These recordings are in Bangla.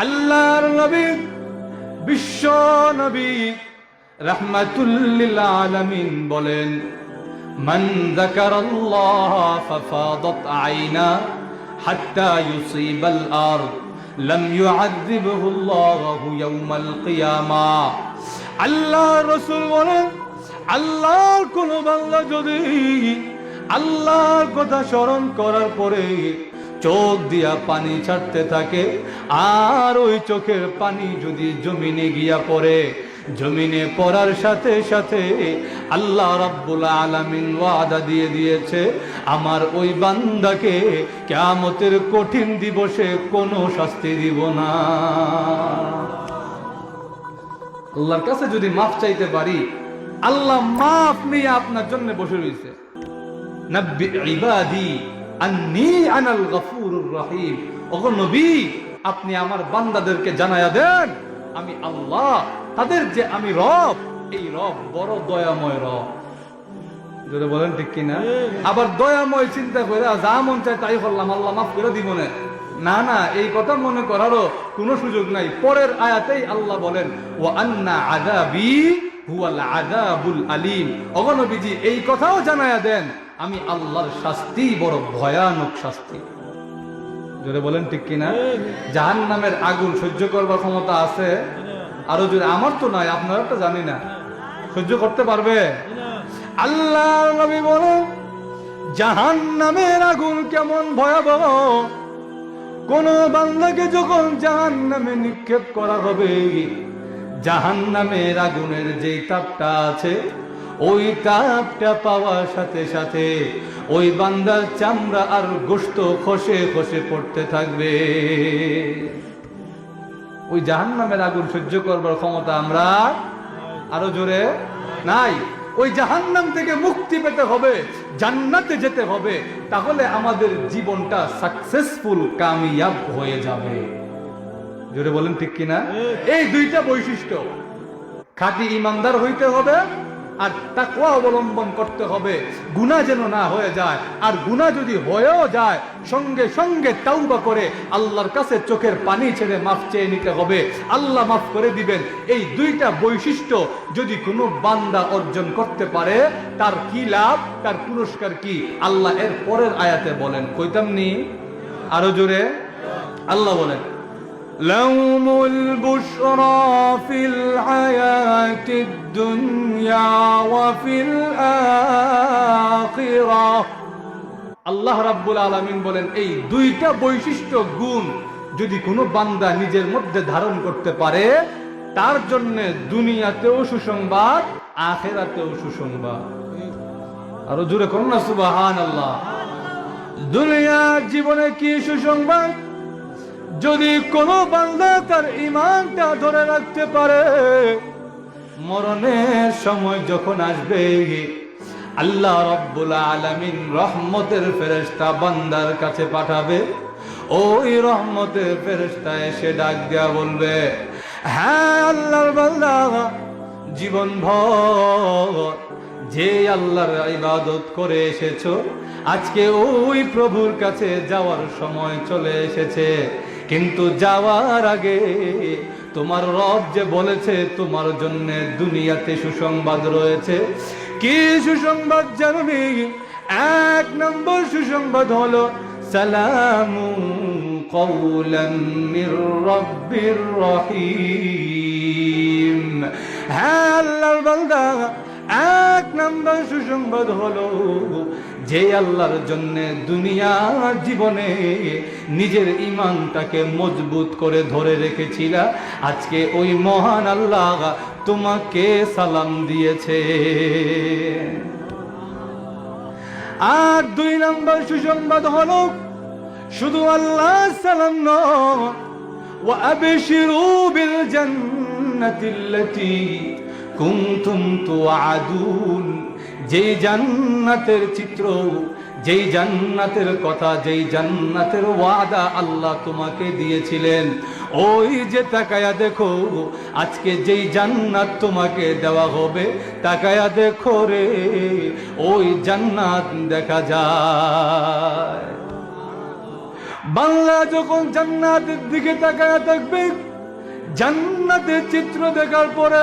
আল্লাহর নবী, বিশ্ব নবী রাহমাতুল্লিল আলামিন বলেন, মান যাকারাল্লাহ ফাফাদাত আইনা হাত্তা ইউসিবাল আরদ, লাম ইউআযিবহু আল্লাহু ইয়াওমাল কিয়ামা। আল্লাহ রাসূল বলেন, আল্লাহর কোন বান্দা যদি আল্লাহর কথা স্মরণ করার পরে চোখ দিয়া পানি ছাড়তে থাকে, আর ওই চোখের পানি যদি জমিনে গিয়া পড়ে, জমিনে পড়ার সাথে সাথে আল্লাহ রাব্বুল আলামিন ওয়াদা দিয়ে দিয়েছে, আমার ওই বান্দাকে কিয়ামতের কঠিন দিবসে কোনো শাস্তি দিব না। আল্লাহর কাছে যদি মাফ চাইতে পারি, আল্লাহ মাফ নিয়ে আপনার জন্য বসে রয়েছে নাব্বি ইবাদি। আপনি আমার বান্দাদেরকে জানায়া দেন, আমি আল্লাহ, তাদের যে আমি রব, এই রব বড় দয়াময় রব। যদি বলেন ঠিক কিনা? আবার দয়াময় চিন্তা করে যা মন চায় তাই করলাম, আল্লাহ মাফ করে দিব না। না না, এই কথা মনে করারও কোনো সুযোগ নাই। পরের আয়াতেই আল্লাহ বলেন ও আন্না আদাবি হুয়াল আদাবুল আলিম। অগনবীজি এই কথাও জানায়া দেন আমি আল্লাহর শাস্তি, বড় ভয়ানক শাস্তি। জোরে বলেন ঠিক কিনা? জাহান নামের আগুন সহ্য করবার ক্ষমতা আছে? আরও জোরে, আমার তো নাই আপনারা তো জানি না। সহ্য করতে পারবে? আল্লাহ নবী বলেন জাহান নামের আগুন কেমন ভয়াবহ। কোন বান্দাকে যখন জাহান নামে নিক্ষেপ করা হবে জাহান নামের আগুনের যে তাপটা আছে ওই তাপটা পাওয়ার সাথে সাথে ওই বান্দার চামড়া আর গোস্ত খসে খসে পড়তে থাকবে। ওই জাহান নামের আগুন সহ্য করবার ক্ষমতা আমরা আরও জোরে নাই। ওই জাহান্নাম থেকে মুক্তি পেতে হবে জান্নাতে যেতে হবে তাহলে আমাদের জীবনটা সাকসেসফুল কামিয়াব হয়ে যাবে। জোরে বলেন ঠিক কিনা? এই দুইটা বৈশিষ্ট্য। খাঁটি ইমানদার হইতে হবে আর তাকওয়া অবলম্বন করতে হবে। গুনাহ যেন না হয়ে যায়। আর গুনাহ যদি হয়েও যায়, সঙ্গে সঙ্গে তাওবা করে আল্লাহর কাছে চোখের পানি ছেড়ে মাফ চেয়ে নিতে হবে। আল্লাহ মাফ করে দিবেন। এই দুইটা বৈশিষ্ট্য যদি কোনো বান্দা অর্জন করতে পারে, তার কি লাভ? তার পুরস্কার কি? আল্লাহ এর পরের আয়াতে বলেন। কইতামনি আরও জোরে? আল্লাহ বলেন। لهم البشرى في الحياة الدنيا وفي الآخرة আল্লাহ রাব্বুল আলামিন বলেন এই দুইটা বৈশিষ্ট্য গুণ যদি কোনো বান্দা নিজের মধ্যে ধারণ করতে পারে তার জন্য দুনিয়াতেও সুসংবাদ আখেরাতেও সুসংবাদ আরো জোরে করুন না সুবাহান আল্লাহ দুনিয়ার জীবনে কি সুসংবাদ যদি কোনো বান্দা তার ইমানটা ধরে রাখতে পারে, মরণের সময় যখন আসবে, আল্লাহ রব্বুল আলামিন রহমতের ফেরেশতা বান্দার কাছে পাঠাবে। ওই রহমতের ফেরেশতা এসে ডাক দেয়া বলবে হ্যাঁ আল্লাহর বান্দা, জীবন ভর, যে আল্লাহর ইবাদত করে এসেছ, আজকে ওই প্রভুর কাছে যাওয়ার সময় চলে এসেছে। কিন্তু যাওয়ার আগে তোমার রব যে বলেছে, তোমার জন্য দুনিয়াতে সুসংবাদ রয়েছে। কি সুসংবাদ জানবি? এক নম্বর সুসংবাদ হলো, সালামু এক নম্বর সুসংবাদ হলো যে আল্লাহর জন্য দুনিয়ার জীবনে নিজের ইমানটাকে মজবুত করে ধরে রেখেছিল, আজকে ওই মহান আল্লাহ তোমাকে সালাম দিয়েছে। আর দুই নম্বর সুসংবাদ হল, শুধু আল্লাহ সালাম নবিরু কুমতুম তো আদুন যেই জান্নাতের চিত্র, যেই জান্নাতের কথা, যেই জান্নাতের ওয়াদা আল্লাহ তোমাকে দিয়েছিলেন। ওই যে তাকায়া দেখো, আজকে যেই জান্নাত তোমাকে দেওয়া হবে, তাকায়া দেখো রে, ওই জান্নাত দেখা যায়। বাংলা যখন জান্নাতের দিকে তাকায়া থাকবে জান্নাতের চিত্র দেখার পরে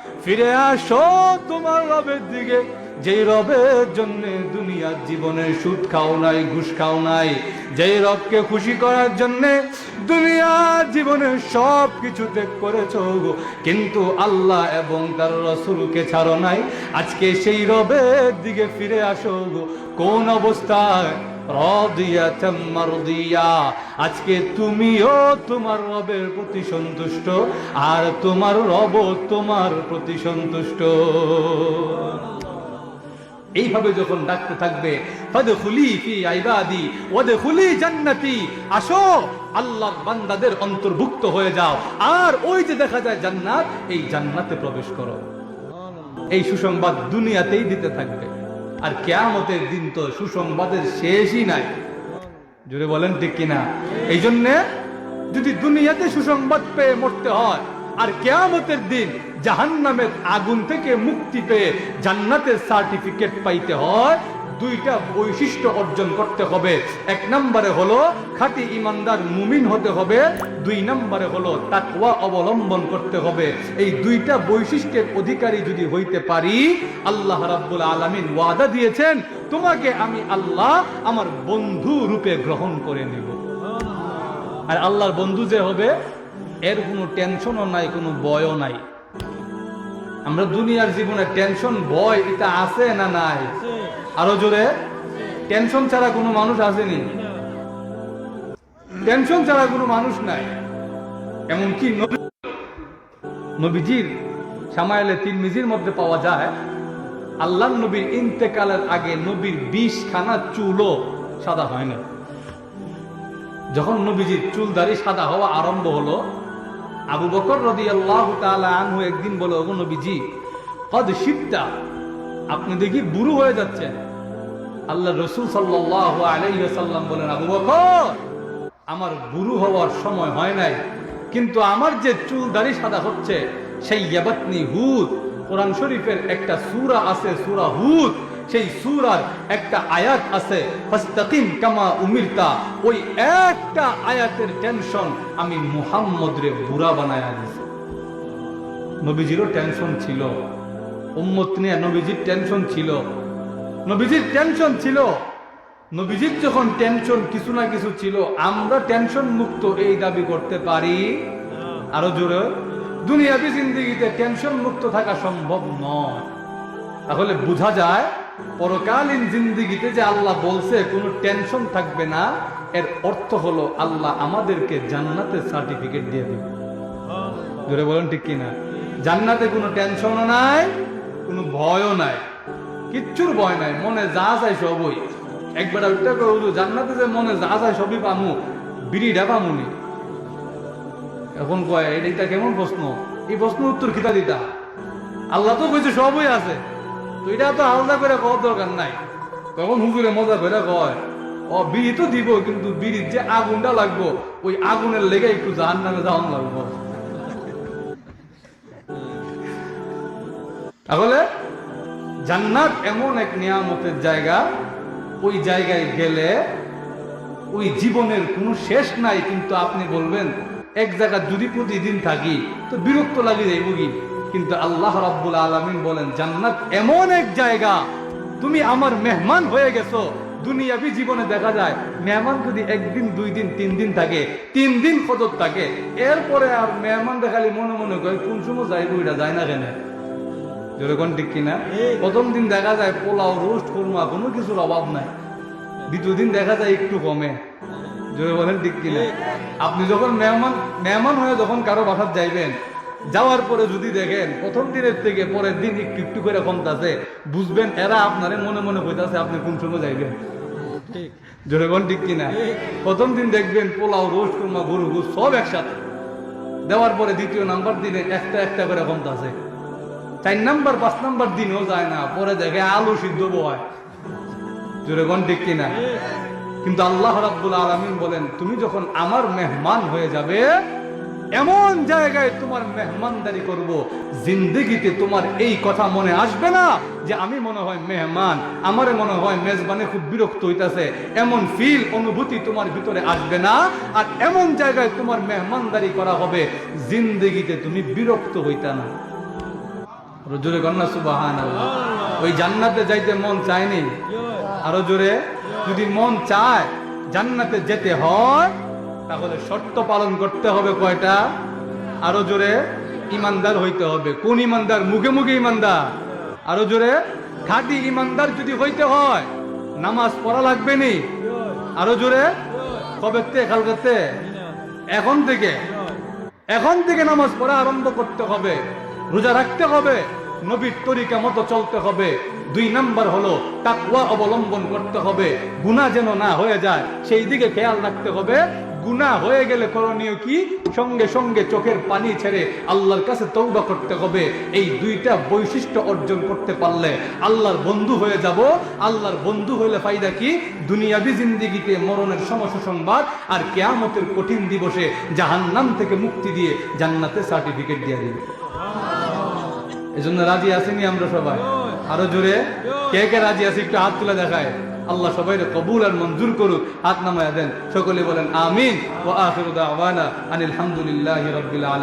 ফিরে আসো তোমার রবের দিকে। যেই রবের জন্য দুনিয়ার জীবনে সুদ খাও নাই, ঘুষ খাও নাই, যেই রবকে খুশি করার জন্য দুনিয়ার জীবনে সব কিছু ত্যাগ করেছ কিন্তু আল্লাহ এবং তার রসুলকে ছাড়ো নাই। আজকে সেই রবের দিকে ফিরে আসো কোন অবস্থায় আজকে তুমিও তোমার রবের প্রতি সন্তুষ্ট, আর তোমার রব তোমার প্রতি সন্তুষ্ট। এইভাবে যখন ডাকতে থাকবে জান্নাতি, আসো আল্লাহ বান্দাদের অন্তর্ভুক্ত হয়ে যাও। আর ওই যে দেখা যায় জান্নাত, এই জান্নাতে প্রবেশ করো। এই সুসংবাদ দুনিয়াতেই দিতে থাকবে। আর কেয়ামতের দিন তো সুসংবাদের শেষই নাই। জুড়ে বলেন ঠিক কিনা? এই জন্যে যদি দুনিয়াতে সুসংবাদ পেয়ে মরতে হয়, আর কেয়ামতের দিন জাহান্নামের আগুন থেকে মুক্তি পেয়ে জান্নাতের সার্টিফিকেট পাইতে হয় দুইটা বৈশিষ্ট্য অর্জন করতে হবে। এক নম্বরে হলো খাঁটি ইমানদার মুমিন হতে হবে। দুই নম্বরে হলো তাকওয়া অবলম্বন করতে হবে। এই দুইটা বৈশিষ্ট্যের অধিকারী যদি হইতে পারি, আল্লাহ রাব্বুল আলামিন ওয়াদা দিয়েছেন, তোমাকে আমি আল্লাহ আমার বন্ধু রূপে গ্রহণ করে নিব। আর আল্লাহর বন্ধু যে হবে, এর কোনো টেনশনও নাই, কোনো বয়ও নাই। আমরা দুনিয়ার জীবনে টেনশন ভয়, এটা আছে না নাই? আরও জোরে? টেনশন ছাড়া কোনো মানুষ আসেনি। টেনশন ছাড়া কোনো মানুষ নাই। এমনকি নবী- নবীজির সামাইলে তিন মিজির মধ্যে পাওয়া যায় আল্লাহ নবীর ইন্তেকালের আগে নবীর বিশ খানা চুলও সাদা হয় না যখন নবীজির চুল দাড়ি সাদা হওয়া আরম্ভ হলো আবু বকর রদি আল্লাহ আনহু একদিন বলে, ওগো নবীজি, কদ শিবটা আপনি দেখি বুড়ো হয়ে যাচ্ছেন। আল্লাহ রসুল সাল্লাহ আলাইসাল্লাম বলেন, আবু বকর, আমার বুড়ো হওয়ার সময় হয় নাই, কিন্তু আমার যে চুল দাড়ি সাদা হচ্ছে, সেই ইয়াবাতনি হুদ। কোরআন শরীফের একটা সুরা আছে, সুরা হুদ। সেই সূরার একটা আয়াত আছে কামা উমিরতা। ওই একটা আয়াতের টেনশন আমি মুহাম্মদ রে বুড়া বানায় দিছি। নবীজিরও টেনশন ছিল, উম্মত নিয়ে নবীজির টেনশন ছিল। নবীজির টেনশন ছিল, নবীজির যখন টেনশন কিছু না কিছু ছিল, আমরা টেনশন মুক্ত এই দাবি করতে পারি? আরও জোরে, দুনিয়াবি জিন্দিগিতে টেনশন মুক্ত থাকা সম্ভব নয়। তাহলে বোঝা যায় পরকালীন জিন্দিগিতে যে আল্লাহ বলছে কোনো টেনশন থাকবে না। এর অর্থ হলো আল্লাহ আমাদেরকে জান্নাতের সার্টিফিকেট দিয়ে দিবে। জোরে বলেন ঠিক কিনা? জান্নাতে কোনো টেনশনও নাই কোনো ভয়ও নাই কিচ্ছুর ভয় নাই মনে যা চাই সবই। একবার ওইটা করে বলতো, জান্নাতে যে মনে যা চাই সবই পামু বিড়িটা পামুনি। এখন কয় এটা কেমন প্রশ্ন? এই প্রশ্ন উত্তর খিতা দিতা? আল্লাহ তো বলছে সবই আছে। তো এটা তো আলাদা করে কওয়ার দরকার নাই। তখন হুজুরে মজা করে কয় ও বিড়ি তো দিব কিন্তু বিড়ির যে আগুনটা লাগবো, ওই আগুনের লেগে একটু জাহান নামে যাওয়ান লাগবো। তাহলে জান্নাত এমন এক নিয়ামতের জায়গা, ওই জায়গায় গেলে ওই জীবনের কোনো শেষ নাই, কিন্তু আপনি বলবেন, এক জায়গা যদি প্রতিদিন থাকি, তো বিরক্ত লাগে যাইব কি? কিন্তু আল্লাহ রাব্বুল আলামিন বলেন জান্নাত এমন এক জায়গা তুমি আমার মেহমান হয়ে গেছো। দুনিয়াবি জীবনে দেখা যায় মেহমান যদি একদিন দুই দিন তিন দিন থাকে তিন দিন কদর থাকে এরপরে আর মেহমান দেখালে মনে মনে করে কোন সময় যাইব এটা যায় না কেন? যেরকম ঠিক কিনা? প্রথম দিন দেখা যায় পোলাও রোস্ট কোরমা কোনো কিছুর অভাব নাই। দ্বিতীয় দিন দেখা যায় একটু কমে। জোরে বলেন ঠিক কিনা? আপনি যখন মেহমান মেহমান হয়ে যখন কারও বাসার যাইবেন যাওয়ার পরে যদি দেখেন প্রথম দিনের থেকে পরের দিন একটু একটু করে কমতাছে, বুঝবেন এরা আপনারে মনে মনে হইতাছে আপনি কোন সময় যাইবেন? জোরে বলেন, ঠিক কিনা? প্রথম দিন দেখবেন পোলাও, রোস্ট, কোরমা, গরু গরু সব একসাথে। দেওয়ার পরে দ্বিতীয় নাম্বার দিনে একটা একটা করে কমতাছে। চার নাম্বার, পাঁচ নাম্বার দিনও যায় না, পরে দেখে আলু সিদ্ধ বয় জোরে গন ঠিক কিনা? কিন্তু আল্লাহ রাব্বুল আলামিন বলেন, তুমি যখন আমার মেহমান হয়ে যাবে এমন জায়গায় তোমার মেহমানদারি করব জিন্দগিতে তোমার এই কথা মনে আসবে না যে আমি মনে হয় মেহমান আমার মনে হয় মেজবানে খুব বিরক্ত হইতাছে। এমন ফিল অনুভূতি তোমার ভিতরে আসবে না। আর এমন জায়গায় তোমার মেহমানদারি করা হবে জিন্দগিতে তুমি বিরক্ত হইতা না। জোরে কন্যা সুবাহান ওই জান্নাতে যাইতে মন চায়নি আরও জোরে। যদি মন চায় জান্নাতে যেতে হয় তাহলে শর্ত পালন করতে হবে কয়টা? আরও জোরে ইমানদার হইতে হবে। কোন ইমানদার? মুখে মুখে ইমানদার। আরও জোরে খাঁটি ইমানদার যদি হইতে হয়, নামাজ পড়া লাগবে নি? আরও জোরে কবে কালকাতে এখন থেকে। এখন থেকে নামাজ পড়া আরম্ভ করতে হবে। রোজা রাখতে হবে। নবীর তরিকা মতো চলতে হবে। দুই নাম্বার হলো তাকওয়া অবলম্বন করতে হবে। গুনাহ যেন না হয়ে যায় সেই দিকে খেয়াল রাখতে হবে। গুনাহ হয়ে গেলে করণীয় কি? সঙ্গে সঙ্গে চোখের পানি ছেড়ে আল্লাহর কাছে তৌবা করতে হবে। এই দুইটা বৈশিষ্ট্য অর্জন করতে পারলে আল্লাহর বন্ধু হয়ে যাব। আল্লাহর বন্ধু হইলে ফায়দা কি? দুনিয়াবি জিন্দিগিতে মরণের সমস্যা সংবাদ আর কেয়ামতের কঠিন দিবসে জাহান্নাম থেকে মুক্তি দিয়ে জান্নাতে সার্টিফিকেট দিয়ে দিবে। এজন্য রাজি আসেনি আমরা সবাই? আরও জোরে? কে কে রাজি আছে? একটু হাত তুলে দেখায়। আল্লাহ সবাই কবুল আর মঞ্জুর করুক, হাত নামায় দেন। সকলে বলেন, আমিন। ও আখিরু দাওয়ানা আনিল হামদুলিল্লাহ আলামিন।